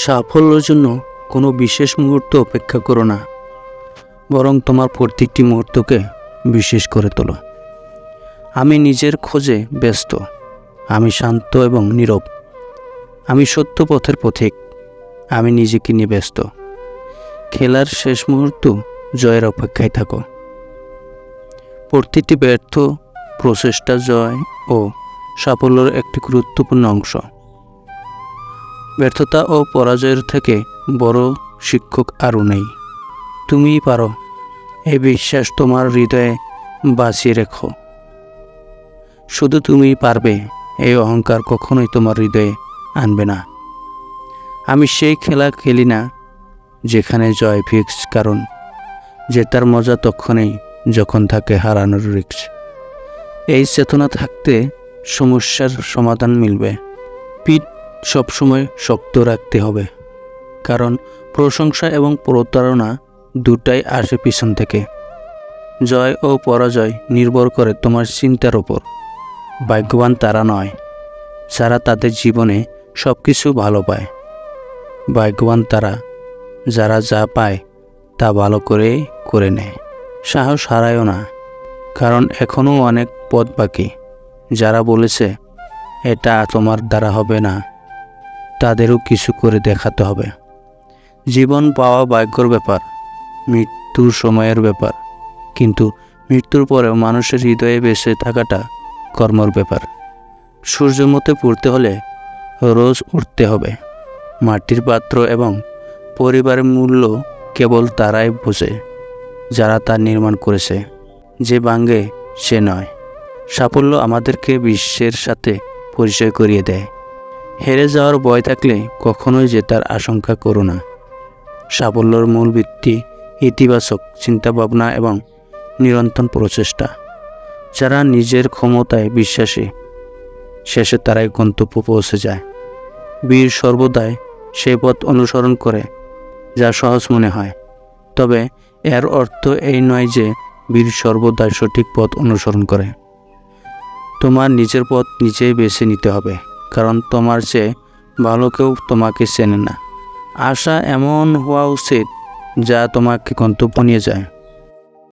সাফল্যের জন্য কোনো বিশেষ মুহূর্ত অপেক্ষা করো না, বরং তোমার প্রত্যেকটি মুহূর্তকে বিশেষ করে তোলো। আমি নিজের খোঁজে ব্যস্ত, আমি শান্ত এবং নীরব, আমি সত্য পথের পথিক, আমি নিজেকে নিয়ে ব্যস্ত। খেলার শেষ মুহূর্ত জয়ের অপেক্ষায় থাকো। প্রতিটি ব্যর্থ প্রচেষ্টা জয় ও সাফল্যের একটি গুরুত্বপূর্ণ অংশ। ব্যর্থতা ও পরাজয়ের থেকে বড় শিক্ষক আরও নেই। তুমিই পারো। এই বিশ্বাস তোমার হৃদয়ে বাঁচিয়ে রেখো। শুধু তুমিই পারবে, এই অহংকার কখনোই তোমার হৃদয়ে আনবে না। আমি সেই খেলা খেলি না, যেখানে জয় ফিক্স, কারণ জেতার মজা তখনই যখন থাকে হারানোর রিক্স এই চেতনা থাকতে সমস্যার সমাধান মিলবে। পিঠ সবসময় শক্ত রাখতে হবে। কারণ প্রশংসা এবং প্রতারণা দুটাই আসে পিছন থেকে। জয় ও পরাজয় নির্ভর করে তোমার চিন্তার ওপর ভাগ্যবান তারা নয়, যারা তাদের জীবনে সব কিছু ভালো পায়। ভাগ্যবান তারা, যারা যা পায় তা ভালো করে করে নেয়। সাহস হারায়ও না, কারণ এখনও অনেক পথ বাকি। যারা বলেছে, এটা তোমার দ্বারা হবে না। তাদেরও কিছু করে দেখাতে হবে। জীবন পাওয়া ভাগ্যর ব্যাপার, মৃত্যুর সময়ের ব্যাপার, কিন্তু মৃত্যুর পরেও মানুষের হৃদয়ে বেঁচে থাকাটা কর্মর ব্যাপার। সূর্যের মধ্যে পড়তে হলে রোজ উঠতে হবে। মাটির পাত্র এবং পরিবারের মূল্য কেবল তারাই বোঝে, যারা তা নির্মাণ করেছে। যে ভাঙ্গে সে নয়। সাফল্য আমাদেরকে বিশ্বের সাথে পরিচয় করিয়ে দেয়। হেরে যাওয়ার ভয় থাকলে কখনোই জেতার আশঙ্কা করো না। সাফল্যর মূল ভিত্তি ইতিবাচক চিন্তাভাবনা এবং নিরন্তর প্রচেষ্টা। যারা নিজের ক্ষমতায় বিশ্বাসী, শেষে তারাই গন্তব্য পৌঁছে যায়। বীর সর্বদাই সে পথ অনুসরণ করে, যা সহজ মনে হয়। তবে এর অর্থ এই নয় যে বীর সর্বদাই সঠিক পথ অনুসরণ করে। তোমার নিজের পথ নিজেই বেছে নিতে হবে। কারণ তোমার চেয়ে ভালো কেউ তোমাকে চেনে না। আশা এমন হওয়া উচিত যা তোমাকে গন্তব্য নিয়ে যায়।